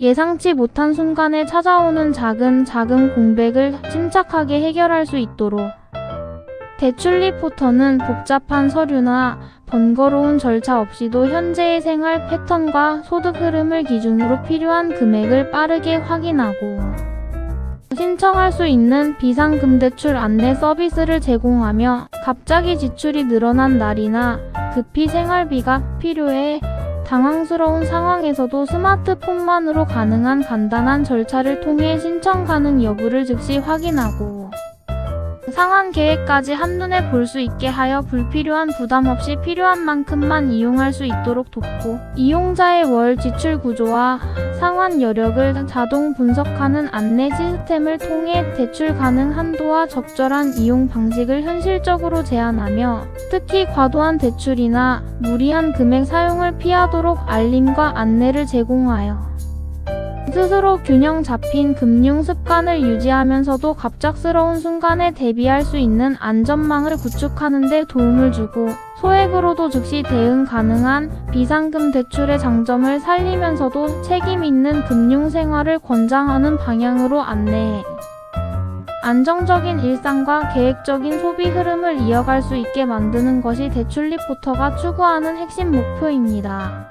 예상치 못한 순간에 찾아오는 작은 작은 공백을 침착하게 해결할 수 있도록. 대출 리포터는 복잡한 서류나 번거로운 절차 없이도 현재의 생활 패턴과 소득 흐름을 기준으로 필요한 금액을 빠르게 확인하고 신청할 수 있는 비상금대출 안내 서비스를 제공하며 갑자기 지출이 늘어난 날이나 급히 생활비가 필요해 당황스러운 상황에서도 스마트폰만으로 가능한 간단한 절차를 통해 신청 가능 여부를 즉시 확인하고 상환 계획까지 한눈에 볼 수 있게 하여 불필요한 부담 없이 필요한 만큼만 이용할 수 있도록 돕고 이용자의 월 지출 구조와 상환 여력을 자동 분석하는 안내 시스템을 통해 대출 가능 한도와 적절한 이용 방식을 현실적으로 제한하며 특히 과도한 대출이나 무리한 금액 사용을 피하도록 알림과 안내를 제공하여 스스로 균형 잡힌 금융 습관을 유지하면서도 갑작스러운 순간에 대비할 수 있는 안전망을 구축하는 데 도움을 주고 소액으로도 즉시 대응 가능한 비상금 대출의 장점을 살리면서도 책임 있는 금융 생활을 권장하는 방향으로 안내해 안정적인 일상과 계획적인 소비 흐름을 이어갈 수 있게 만드는 것이 대출 리포터가 추구하는 핵심 목표입니다.